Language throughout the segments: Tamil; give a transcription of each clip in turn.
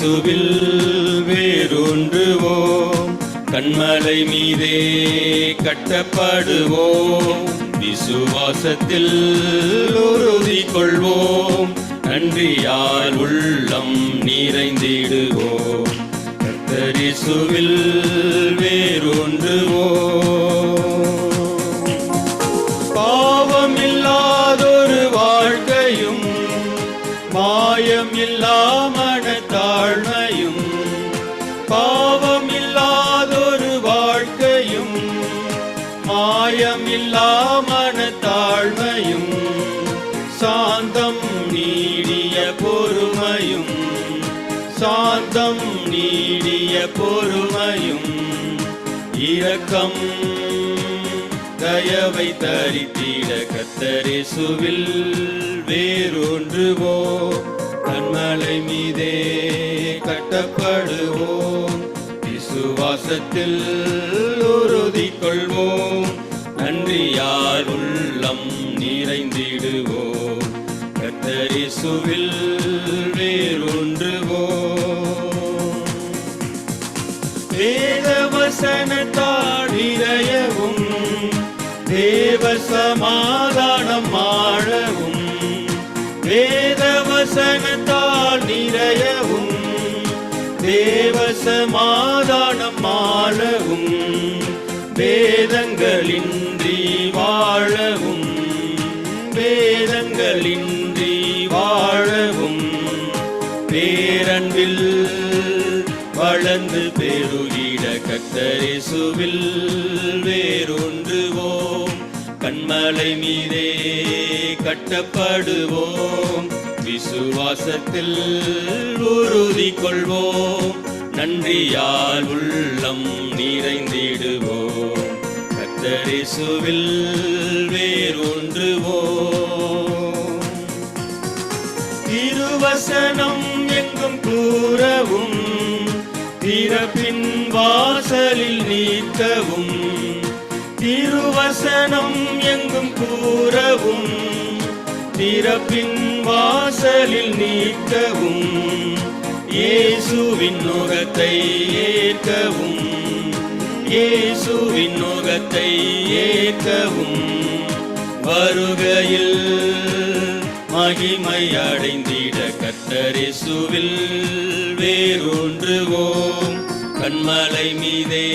இயேசுவில் வேரூன்றுவோம். கண்மலை மீதே கட்டப்படுவோம். விசுவாசத்தில் உறுதி கொள்வோம் நன்றியால் உள்ளம் நிறைந்திடுவோம். கத்தரிசுவில் வேரூன்றுவோம். பாவம் இல்லாதொரு வாழ்க்கையும் மாயம் இல்லாமன மாயம் இல்லாமன தாழ்மையும் சாந்தம் நீடிய பொறுமையும் சாந்தம் நீடிய பொறுமையும் இரக்கம் தயவை தரித்திட கத்தரிசுவில் வேறொன்றுவோ கண்மலை மீதே கட்டப்படுவோ. விசுவாசத்தில் உறுதி கொள்வோம் நன்றியார் உள்ளம் நிறைந்திடுவோம். கத்தரிசுவில் வேரொன்றுவோம். வேதவசனத்தால் இறையவும் தேவ சமாதானம் ஆழவும் வேதவ சமாதானம் ஆழவும் வேதங்களின்றி வாழவும் வேதங்களின்றி வாழவும் பேரன்பில் வளர்ந்து பெருகிட கத்தரிசுவில் வேறொன்றுவோம் கண்மலை மீதே கட்டப்படுவோம். விசுவாசத்தில் உறுதி கொள்வோம் நன்றியால் உள்ளம் நிறைந்திடுவோம். கத்தரிசுவில் வேறொன்றுவோம் திருவசனம் எங்கும் கூறவும் பிறப்பின் வாசலில் நீக்கவும் திருவசனம் எங்கும் கூறவும் பிறப்பின் வாசலில் நீக்கவும் இயேசுவின் நோகத்தை ஏற்கவும் இயேசுவின் நோகத்தை ஏற்கவும் வருகையில் மகிமை அடைந்திட கத்தரிசுவில் வேரூன்றுவோம். கண்மலை மீதே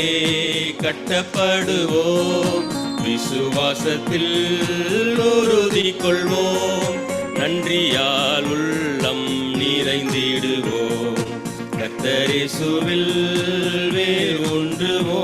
கட்டப்படுவோம். விசுவாசத்தில் உறுதி கொள்வோம் நன்றியால் உள்ளம் நிறைந்திடுவோம். தரிசுவில் வேறு ஒன்றுவோ?